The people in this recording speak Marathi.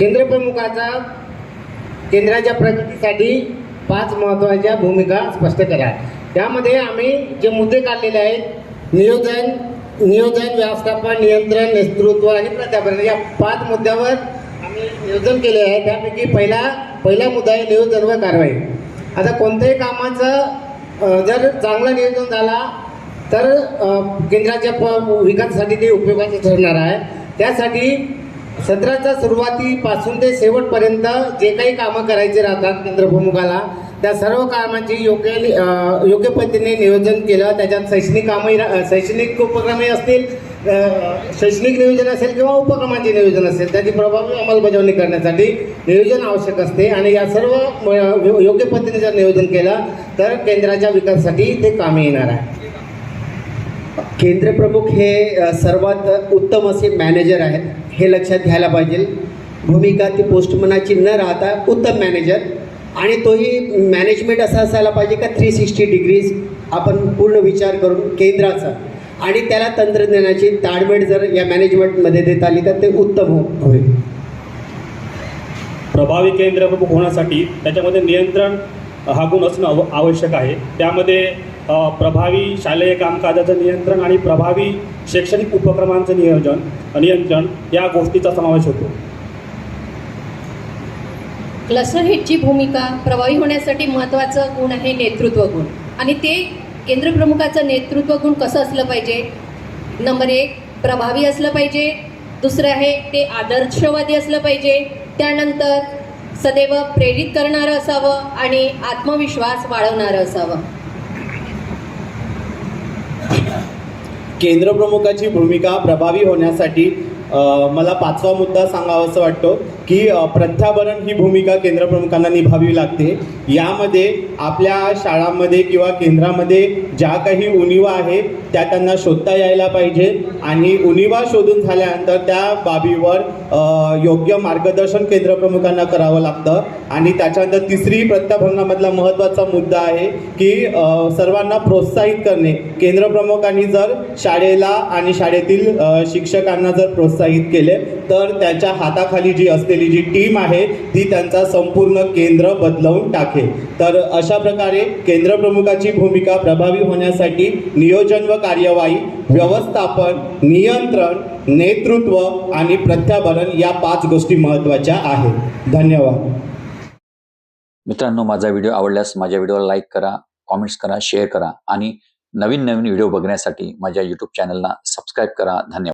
केंद्रप्रमुखाचा केंद्राच्या प्रगतीसाठी पाच महत्त्वाच्या भूमिका स्पष्ट करा. त्यामध्ये आम्ही जे मुद्दे काढलेले आहेत नियोजन नियोजन व्यवस्थापन नियंत्रण नेतृत्व आणि प्राध्यापन या पाच मुद्द्यावर आम्ही नियोजन केले आहे. त्यापैकी पहिला पहिला मुद्दा आहे नियोजन व कारवाई. आता कोणत्याही कामाचं जर चांगलं नियोजन झाला तर केंद्राच्या प विकासासाठी ते उपयोगाचं ठरणार आहे. त्यासाठी सत्राच्या सुरुवातीपासून ते शेवटपर्यंत जे काही कामं करायचे राहतात केंद्रप्रमुखाला त्या सर्व कामांची योग्य योग्य पद्धतीने नियोजन केलं. त्याच्यात शैक्षणिक कामही रा- शैक्षणिक उपक्रमही असतील शैक्षणिक नियोजन असेल किंवा उपक्रमांचे नियोजन असेल त्याची प्रभावी अंमलबजावणी करण्यासाठी नियोजन आवश्यक असते. आणि या सर्व योग्य पद्धतीने जर नियोजन केलं तर केंद्राच्या विकासासाठी ते कामी येणार आहे. केंद्रप्रमुख हे सर्वात उत्तम असे मॅनेजर आहेत. हे लक्षात घ्यायला पाहिजे. भूमिका ती पोस्टमनाची न राहता उत्तम मॅनेजर आणि तोही मॅनेजमेंट असा असायला पाहिजे का थ्री सिक्स्टी डिग्रीज आपण पूर्ण विचार करून केंद्राचा. आणि त्याला तंत्रज्ञानाची ताळमेळ जर या मॅनेजमेंटमध्ये देता आली तर ते उत्तम हो होईल. प्रभावी केंद्र होण्यासाठी त्याच्यामध्ये नियंत्रण हा गुण असणं आवश्यक आहे. त्यामध्ये प्रभावी शालेय कामकाजाचं नियंत्रण आणि प्रभावी शैक्षणिक उपक्रमांचं नियोजन नियंत्रण या गोष्टीचा समावेश होतो. क्लस्टर हेडची भूमिका प्रभावी होण्यासाठी महत्त्वाचं गुण आहे नेतृत्व गुण. आणि ते केंद्रप्रमुखाचं नेतृत्व गुण कसं असलं पाहिजे? नंबर एक प्रभावी असलं पाहिजे. दुसरं आहे ते आदर्शवादी असलं पाहिजे. त्यानंतर सदैव प्रेरित करणारं असावं आणि आत्मविश्वास वाढवणारं असावं. केंद्रप्रमुखाची भूमिका प्रभावी होण्यासाठी मला पाचवा मुद्दा सांगावासा वाटतो. की अ, प्रत्याभरण ही भूमिका केंद्रप्रमुखांना निभावी लागते. यामध्ये आपल्या शाळांमध्ये किंवा केंद्रामध्ये ज्या काही उणिवा आहेत त्या त्यांना शोधता यायला पाहिजे आणि उणिवा शोधून झाल्यानंतर त्या बाबीवर योग्य मार्गदर्शन केंद्रप्रमुखांना करावं लागतं. आणि त्याच्यानंतर तिसरी प्रत्याभरणामधला महत्त्वाचा मुद्दा आहे की सर्वांना प्रोत्साहित करणे. केंद्रप्रमुखांनी जर शाळेला आणि शाळेतील शिक्षकांना जर प्रोत्साहित केले तर त्याच्या हाताखाली जी असलेली जी टीम आहे ती त्यांचा संपूर्ण केंद्र बदलवून टाकेल. तर अशा प्रकारे केंद्रप्रमुखाची भूमिका प्रभावी होण्यासाठी नियोजन व कार्यवाही व्यवस्थापन नियंत्रण नेतृत्व आणि प्रत्याभरण या पाच गोष्टी महत्त्वाच्या आहेत. धन्यवाद. मित्रांनो माझा व्हिडिओ आवडल्यास माझ्या व्हिडिओला लाईक करा कॉमेंट्स करा शेअर करा आणि नवीन नवीन व्हिडिओ बघण्यासाठी माझ्या यूट्यूब चॅनलला सबस्क्राईब करा. धन्यवाद.